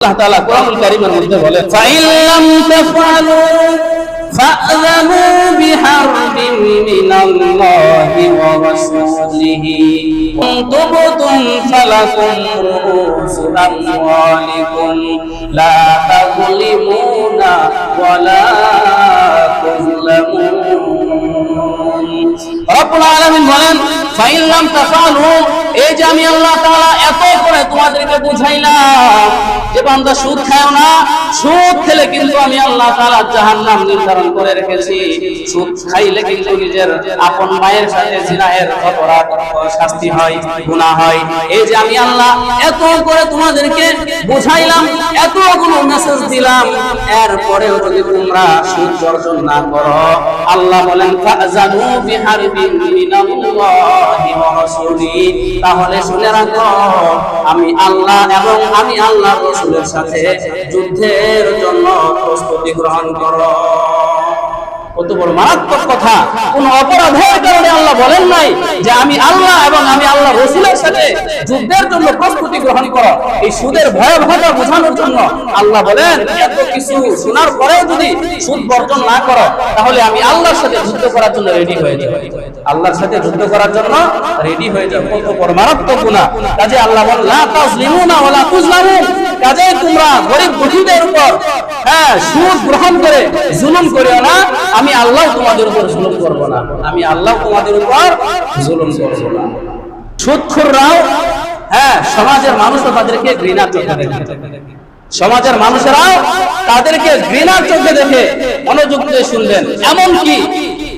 আল্লাহ তাআলা কোরআনুল কারীমের মধ্যে বলেন ফাইল্লাম তাফআলু ফাআযানু বিহারবিন মিনাল্লাহি ওয়া রাসূলিহি তুবতুম ফালাকুম রুউসু আমওয়ালিকুম লা তাযলিমুনা ওয়া লা তুযলামুন রব্বুল আলামিন বলেন ফাইল্লাম তাফআলু এই যে আমি আল্লাহ তাআলা এত করে তোমাদেরকে বুঝাইলাম যে বান্দা সুদ খায় না, সুদ খেলে কিন্তু আমি আল্লাহ তাআলা জাহান্নাম নির্ধারণ করে রেখেছি। সুদ খাইলে কিন্তু নিজের আপন মায়ের সাথে জিনাহের অপরাধ, শাস্তি হয়, গুনাহ হয়। এই যে আমি আল্লাহ এত করে তোমাদেরকে বুঝাইলাম এতগুলো মেসেজ দিলাম, এরপরেও যদি তোমরা সুদ বর্জন না করো, আল্লাহ বলেন ফাজানু বিহারবিন মিনাল্লাহি ওয়া রাসূলি। তাহলে শুনে রাখো, আমি আল্লাহ এবং আমি আল্লাহ রসুলের সাথে যুদ্ধের জন্য প্রস্তুতি গ্রহণ করো। কত বড় মারাত্মক কথা। কোন অপরাধের কারণে আল্লাহ বলেন নাই যে আমি আল্লাহ এবং আমি আল্লাহ রসুলের সাথে যুদ্ধের জন্য প্রস্তুতি গ্রহণ এই সুদের ভয়াবহতা বোঝানোর জন্য আল্লাহ বলেন, এত কিছু শোনার পরেও যদি সুদ বর্জন না করো, তাহলে আমি আল্লাহর সাথে যুদ্ধ করার জন্য রেডি হয়ে যাব। আল্লাহর সাথে যুদ্ধ করার জন্য রেডি হয়ে যাব। কত বড় মারাত্মক গুনাহ। কাজে আল্লাহ বলেন, লা তাজলিমুনা ওয়ালা তুজলামুন। কাজে তোমরা গরিব দুঃখীদের উপর হ্যাঁ গ্রহণ করে করিও না। আমি আল্লাহ তোমাদের উপর জুলুম করব না। আমি আল্লাহ তোমাদের উপর জুলুম করব না। সুদখোররাও হ্যাঁ সমাজের মানুষও তাদেরকে ঘৃণার চোখে সমাজের মানুষেরাও তাদেরকে ঘৃণার চোখে দেখে, মনোযোগ দিয়ে শুনবেন। এমনকি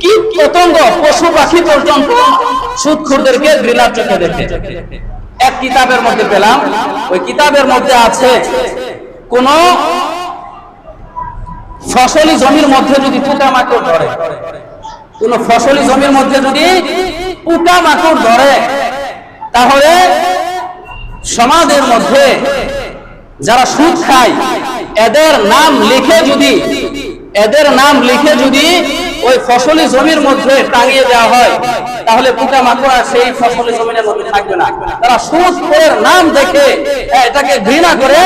কীট পতঙ্গ, পশু পাখি পর্যন্ত সুদখোরদেরকে ঘৃণার চোখে দেখে। এক কিতাবের মধ্যে পেলাম, ওই কিতাবের মধ্যে আছে কোন ফসলি জমির মধ্যে যদি পোকা মাকড় ধরে কোন ফসলি জমির মধ্যে যদি পোকা মাকড় ধরে তাহলে সমাজের মধ্যে যারা সুদ খায় এদের নাম লিখে যদি এদের নাম লিখে যদি ওই ফসলি জমির মধ্যে টাঙিয়ে দেওয়া হয় তাহলে পোকা মাকড় সেই ফসলি জমিনের মধ্যে থাকবে না। তারা সুদ করে নাম দেখে হ্যাঁ, এটাকে ঘৃণা করে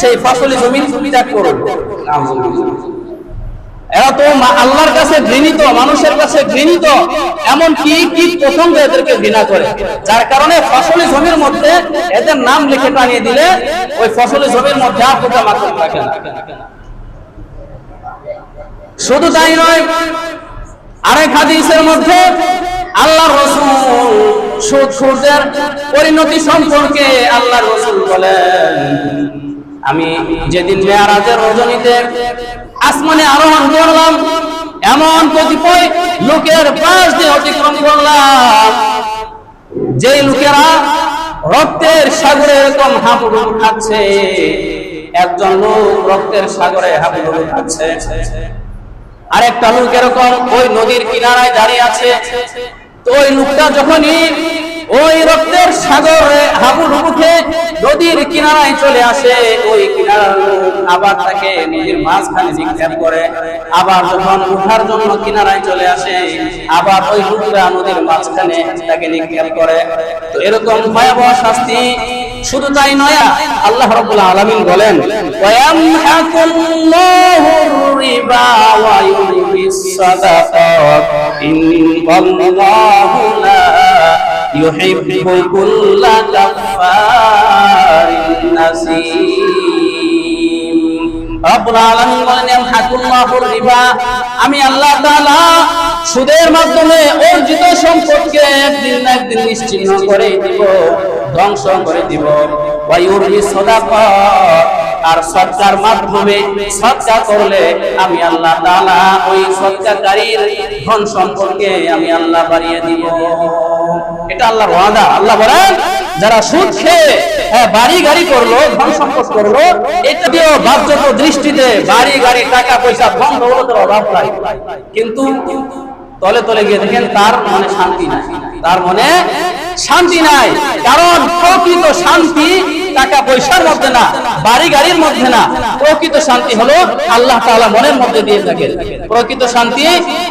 সেই ফসলি জমির ত্যাগ করবে। এরা তো আল্লাহর কাছে ঘৃণিত, মানুষের কাছে ঘৃণিত। এমন কি কি পছন্দ এদেরকে ঘৃণা করে? যার কারণে ফসলি জমির মধ্যে এদের নাম লিখে টানিয়ে দিলে ওই ফসলি জমির মধ্যে আর পোকা মাকড় থাকে না। শুধু তাই নয়, আরেক হাদিসের মধ্যে আল্লাহ রসুল সুদ সুদের পরিণতি সম্পর্কে আল্লাহ রসুল বলেন, আমি যেদিন মেয়ারাজের রজনীতে আসমানে আরোহণ করলাম। এমন কতিপয় লোকের পাশ দিয়ে অতিক্রম করলাম। যেই লোকেরা রক্তের সাগরে এরকম হাবুডুবু খাচ্ছে, একজন লোক রক্তের সাগরে হাবুডুবু খাচ্ছে। আরেকটা লোক এরকম ওই নদীর কিনারায় দাঁড়িয়ে আছে। তো ওই লোকটা যখনই ওই রক্তের সাগরে হাবুডুবু খেয়ে নদীর কিনারায় চলে আসে। ওই কিনারার আবার তাকে নদীর মাঝখানে নিক্ষেপ করে। আবার যখন উঠার জন্য কিনারায় চলে আসে, আবার ওই লোকটা নদীর মাঝখানে তাকে নিক্ষেপ করে। তো এরকম ভয়াবহ শাস্তি শুধু তাই নয়, আল্লাহ রাব্বুল আলামিন বলেন ওয়ায়ামহাকুল্লাহুর রিবা ওয়া ইউরবিস সাদাকাত ইন্নাল্লাহু লা বলেন আমি আল্লাহ তাআলা সুদের মাধ্যমে অর্জিত সম্পদকে একদিন না একদিন নিশ্চিহ্ন করে দিব, ধ্বংস করে দিব। ওয়ায়ুরবি সাদাকাত আর সৎকার মাধ্যমে সৎকার করলে আমি আল্লাহ তাআলা ওই সৎকারীর ধন সম্পর্কে আমি আল্লাহ বাড়িয়ে দিব। এটা আল্লাহর ওয়াদা। আল্লাহ বলেন যারা সুদ খেয়ে হ্যাঁ, বাড়ি গাড়ি করল ধন সম্পদ করল এটা দিয়েও বাধ্যত দৃষ্টিতে বাড়ি গাড়ি টাকা পয়সা ধন দৌলতের অভাব নাই। কিন্তু তলে তলে গিয়ে দেখেন তার মনে শান্তি নাই। তার মনে শান্তি নাই। কারণ প্রকৃত শান্তি টাকা পয়সার মধ্যে না, বাড়ি গাড়ির মধ্যে না। প্রকৃত শান্তি হলো আল্লাহ তাআলা মনের মধ্যে দিয়ে থাকেন। প্রকৃত শান্তি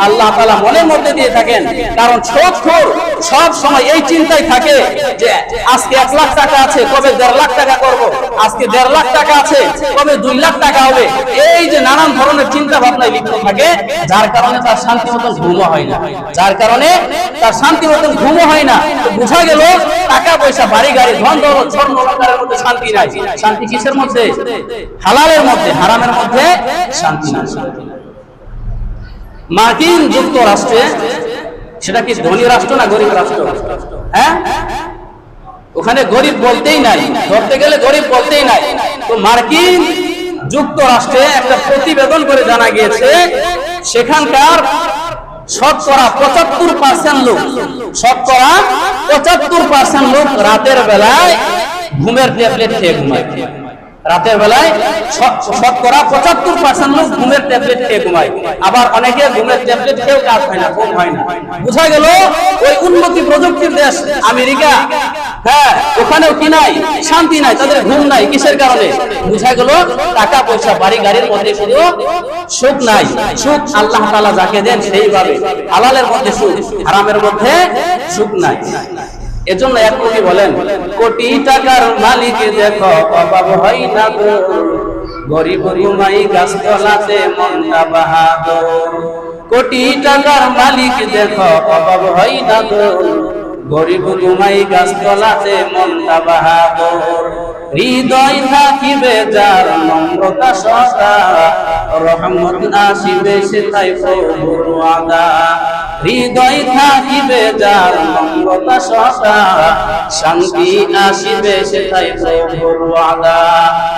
আল্লাহ তাআলা মনের মধ্যে দিয়ে থাকেন। কারণ ছোটখোর সব সময় এই চিন্তায় থাকে যে, আজকে এক লাখ টাকা আছে, কবে দেড় লাখ টাকা করব? আজকে দেড় লাখ টাকা আছে, কবে দুই লাখ টাকা হবে? এই যে নানান ধরনের চিন্তা ভাবনায় লিপ্ত থাকে, যার কারণে তার শান্তি মতন ঘুমও হয় না। যার কারণে তার শান্তি মতন ঘুমও হয় না। বোঝা গেল, টাকা পয়সা, বাড়ি গাড়ি, ধন স্বর্ণ অলংকারের মধ্যে শান্তি নাই। শান্তি কিসের মধ্যে? হালালের মধ্যে, হারামের মধ্যে শান্তি নাই। মার্কিন যুক্তরাষ্ট্রে, সেটা কি ধনী রাষ্ট্র না গরিব রাষ্ট্র? হ্যাঁ? ওখানে গরিব বলতেই নাই, ধরতে গেলে গরিব বলতেই নাই। তো মার্কিন যুক্তরাষ্ট্রে একটা প্রতিবেদন করে জানা গিয়েছে, সেখানকার শতকরা পঁচাত্তর পার্সেন্ট লোক, শতকরা পঁচাত্তর পার্সেন্ট লোক রাতের বেলায় ঘুমের ট্যাবলেট খেয়ে ঘুমায়। রাতের বেলায় শতকরা পঁচাত্তর পার্সেন্ট লোক ঘুমের ট্যাবলেট খেয়ে ঘুমায়। আবার অনেকে ঘুমের ট্যাবলেট খেয়েও কাজ হয় না, ঘুম হয় না। বোঝা গেল ওই উন্নতি প্রযুক্তির দেশ আমেরিকা। হ্যাঁ ওখানেও কি নাই? শান্তি নাই, তাদের ঘুম নাই, কিসের কারণে? বোঝা গেল টাকা পয়সা বাড়ি গাড়ির মধ্যে শুধু সুখ নাই। সুখ আল্লাহ তাআলা যাকে দেন সেইভাবে। হালালের মধ্যে সুখ, হারামের মধ্যে সুখ নাই। এজন্য এক কবি বলেন, কোটি টাকার মালিক দেখো, অভাব হয় না গো। গরিব ঘুমাই গাছ তলাতে মনটা বাহাদুর। কোটি টাকার মালিক দেখো, অভাব হয় না গো। গরিব ঘুমাই গাছ তলাতে মনটা বাহাদুর। হৃদয় থাকিবে যার নম্রতা সদা। রহমত আসিবে সেটাই প্রভুর আদা হৃদয় থাকিবে যার নম্রতা সদা শান্তি আসিবে সেটাই প্রভুর আদা